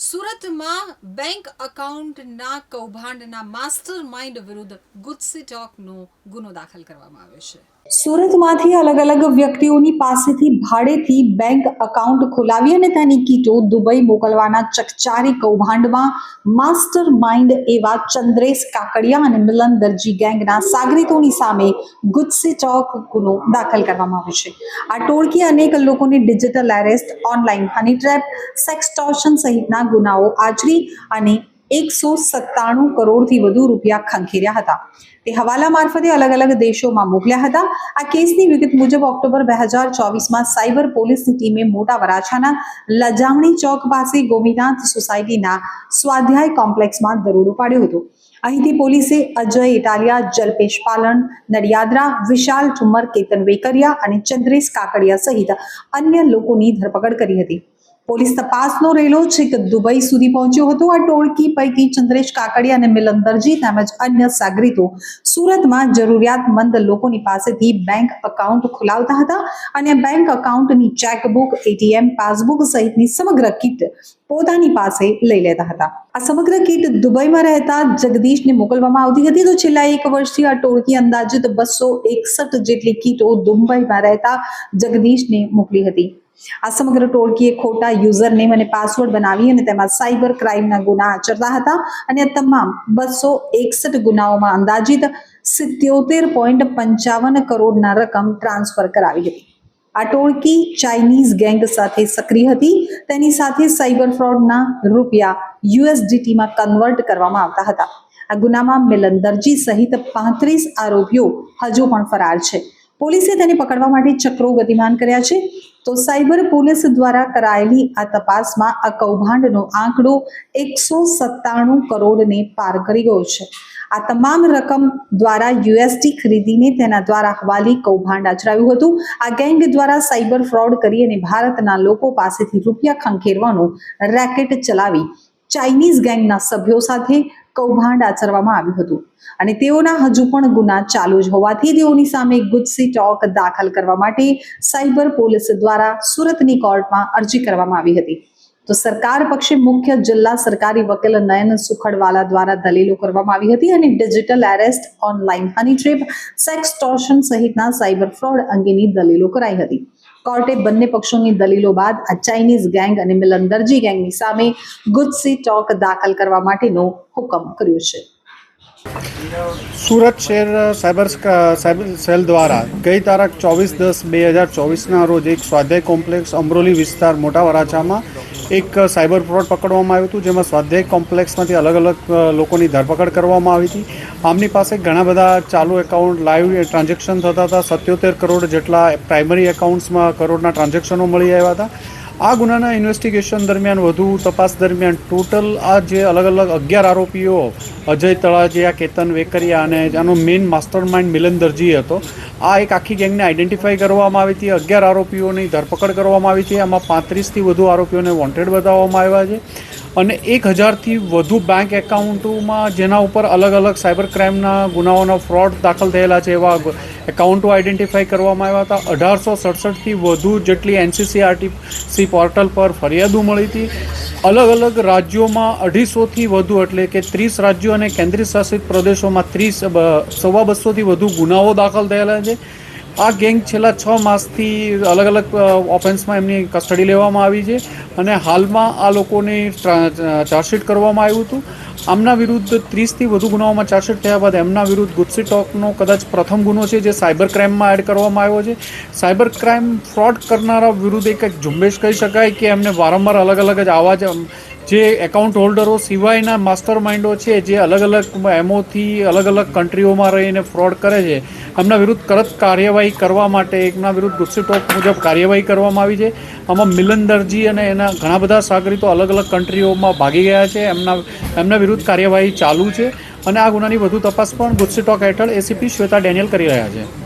સુરતમાં બેંક એકાઉન્ટના કૌભાંડના માસ્ટર માઇન્ડ વિરુદ્ધ ગુત્સી ટોકનો ગુનો દાખલ કરવામાં આવ્યો છે. સુરતમાંથી અલગ અલગ વ્યક્તિઓની પાસેથી ભાડેથી બેંક એકાઉન્ટ ખોલાવી અને તેની કીટો દુબઈ મોકલવાના ચકચારી કૌભાંડમાં માસ્ટર માઇન્ડ એવા ચંદ્રેશ કાકડિયા અને મિલન દરજી ગેંગના સાગરીતોની સામે ગુજસે ચોક ગુનો દાખલ કરવામાં આવ્યો છે. આ ટોળકી અનેક લોકોને digital arrest online honey trap sextortion સહિતના ગુનાઓ આચરી અને એકસો સત્તાણું કરોડથી વધુ રૂપિયા ખંખેર્યા હતા. તે હવાલા મારફતે અલગ અલગ દેશોમાં મોકલ્યા હતા. આ કેસની વિગત મુજબ ઓક્ટોબર બે હજાર ચોવીસમાં સાયબર પોલીસની ટીમે મોટા વરાછાના લજામણી ચોક પાસે ગોમીનાથ સોસાયટીના સ્વાધ્યાય કોમ્પ્લેક્સમાં દરોડો પાડ્યો હતો. અહીંથી પોલીસે અજય ઇટાલિયા, જલ્પેશ પાલન, નડિયાદરા, વિશાલ ઠુમર, કેતન વેકરિયા અને ચંદ્રેશ કાકડિયા સહિત અન્ય લોકોની ધરપકડ કરી હતી. પોલીસ તપાસનો રેલો છેક દુબઈ સુધી પહોંચ્યો હતો. આ ટોળકી પૈકી ચંદ્રેશ કાકડિયા અને મિલન તેમજ અન્ય સાગરીતો સુરતમાં જરૂરિયાતમંદ લોકોની પાસેથી બેંક એકાઉન્ટ ખોલાવતા હતા અને બેંક એકાઉન્ટની ચેકબુક, એટીએમ, પાસબુક સહિતની સમગ્ર કીટ પોતાની પાસે લઈ લેતા હતા. આ સમગ્ર કીટ દુબઈમાં રહેતા જગદીશને મોકલવામાં આવતી હતી. તો છેલ્લા એક વર્ષથી આ ટોળકી અંદાજિત બસો એકસઠ જેટલી કીટો દુબઈમાં રહેતા જગદીશને મોકલી હતી. આ સમગ્ર ટોળકીએ ખોટા યુઝર નેમ અને પાસવર્ડ બનાવી અને તેમાં સાયબર ક્રાઇમના ગુના આચરતા હતા અને તમામ બસો એકસઠ ગુનાઓમાં અંદાજિત સિત્યોતેર પોઈન્ટ પંચાવન કરોડના રકમ ટ્રાન્સફર કરાવી હતી. આ ટોળકી ચાઇનીઝ ગેંગ સાથે સક્રિય હતી. તેની સાથે સાયબર ફ્રોડના રૂપિયા યુએસડીટીમાં કન્વર્ટ કરવામાં આવતા હતા. આ ગુનામાં મિલન દરજી સહિત પાંત્રીસ આરોપીઓ હજુ પણ ફરાર છે. પોલીસે તેને પકડવા માટે ચક્રો ગતિમાન કર્યા છે. તો સાયબર પોલીસ દ્વારા કરાયેલી આ તપાસમાં આ કૌભાંડનો આંકડો એકસો સત્તાણું કરોડને પાર કરી ગયો છે. આ તમામ રકમ દ્વારા યુએસટી ખરીદીને તેના દ્વારા હવાલી કૌભાંડ આચરાયું હતું. આ ગેંગ દ્વારા સાયબર ફ્રોડ કરી અને ભારતના લોકો પાસેથી રૂપિયા ખંખેરવાનો રેકેટ ચલાવી ચાઇનીઝ ગેંગના સભ્યો સાથે કૌભાંડ આચરવામાં આવ્યું હતું. અને તેઓના હજુ પણ ગુના ચાલુ જ હોવાથી તેઓની સામે ગુજસી ટોક દાખલ કરવા માટે સાયબર પોલીસ દ્વારા સુરતની કોર્ટમાં અરજી કરવામાં આવી હતી. તો સરકાર પક્ષે મુખ્ય જિલ્લા સરકારી વકીલ નયન સુખડવાલા દ્વારા દલીલો કરવામાં આવી હતી અને digital arrest, online honey trap, sextortion સહિતના સાયબર ફ્રોડ અંગેની દલીલો કરાઈ હતી. કોર્ટે બંને પક્ષોની દલીલો બાદ આ ચાઇનીઝ ગેંગ અને મિલન દરજી ગેંગની સામે ગુજસી ટોક દાખલ કરવા માટેનો હુકમ કર્યો છે. સુરત શહેર, સાયબર સાયબર સેલ દ્વારા ગઈ તારીખ ચોવીસ દસ બે હજાર ચોવીસના રોજ એક સ્વાધ્યાય કોમ્પ્લેક્સ અમરોલી વિસ્તાર મોટા વરાછામાં એક સાયબર ફ્રોડ પકડવામાં આવ્યું હતું, જેમાં સ્વાધ્યાય કોમ્પ્લેક્સમાંથી અલગ અલગ લોકોની ધરપકડ કરવામાં આવી હતી. આમની પાસે ઘણા બધા ચાલુ એકાઉન્ટ, લાઈવ ટ્રાન્ઝેક્શન થતા હતા. સત્યોતેર કરોડ જેટલા પ્રાઇમરી એકાઉન્ટ્સમાં કરોડના ટ્રાન્ઝેક્શનો મળી આવ્યા હતા. આ ગુનાના ઇન્વેસ્ટિગેશન દરમિયાન વધુ તપાસ દરમિયાન ટોટલ આ જે અલગ અલગ અગિયાર આરોપીઓ, અજય તળાજિયા કેતન વેકરિયા અને આનો main master mind Milan Darji હતો. આ એક આખી ગેંગને આઈડેન્ટિફાઈ કરવામાં આવી હતી. અગિયાર આરોપીઓની ધરપકડ કરવામાં આવી છે. આમાં પાંત્રીસથી વધુ આરોપીઓને વોન્ટેડ બતાવવામાં આવ્યા છે. અને એક હજારથી વધુ બેંક એકાઉન્ટોમાં જેના ઉપર અલગ અલગ સાયબર ક્રાઇમના ગુનાઓના ફ્રોડ દાખલ થયેલા છે એવા એકાઉન્ટો આઈડેન્ટિફાઈ કરવામાં આવ્યા હતા. અઢારસો સડસઠથી વધુ જેટલી એનસીસીઆરટીસી પોર્ટલ પર ફરિયાદો મળી હતી. અલગ અલગ રાજ્યોમાં અઢીસોથી વધુ એટલે કે ત્રીસ રાજ્યો અને કેન્દ્રીય શાસિત પ્રદેશોમાં ત્રીસ સવા બસોથી વધુ ગુનાઓ દાખલ થયેલા છે. આ ગેંગ છેલ્લા છ માસથી અલગ અલગ ઓફેન્સમાં એમની કસ્ટડી લેવામાં આવી છે અને હાલમાં આ લોકોને ચાર્જશીટ કરવામાં આવ્યું હતું. આમના વિરુદ્ધ ત્રીસથી વધુ ગુનાઓમાં ચાર્જશીટ થયા બાદ એમના વિરુદ્ધ ગુજસી ટોકનો કદાચ પ્રથમ ગુનો છે જે સાયબર ક્રાઇમમાં એડ કરવામાં આવ્યો છે. સાયબર ક્રાઇમ ફ્રોડ કરનારા વિરુદ્ધ એક એક ઝુંબેશ કહી શકાય કે એમને વારંવાર અલગ અલગ જ આવા જ જે એકાઉન્ટ હોલ્ડરો સિવાયના માસ્ટર માઇન્ડો છે, જે અલગ અલગ એમઓથી અલગ અલગ કન્ટ્રીઓમાં રહીને ફ્રોડ કરે છે એમના વિરુદ્ધ તરત કાર્યવાહી કરવા માટે એકના વિરુદ્ધ ગુસ્સી ટોક મુજબ કાર્યવાહી કરવામાં આવી છે. આમાં મિલન દરજી અને એના ઘણા બધા સાગરીતો અલગ અલગ કન્ટ્રીઓમાં ભાગી ગયા છે. એમના એમના વિરુદ્ધ કાર્યવાહી ચાલુ છે. અને આ ગુનાની વધુ તપાસ પણ ગુસ્સી ટોક હેઠળ એસીપી શ્વેતા ડેનિયલ કરી રહ્યા છે.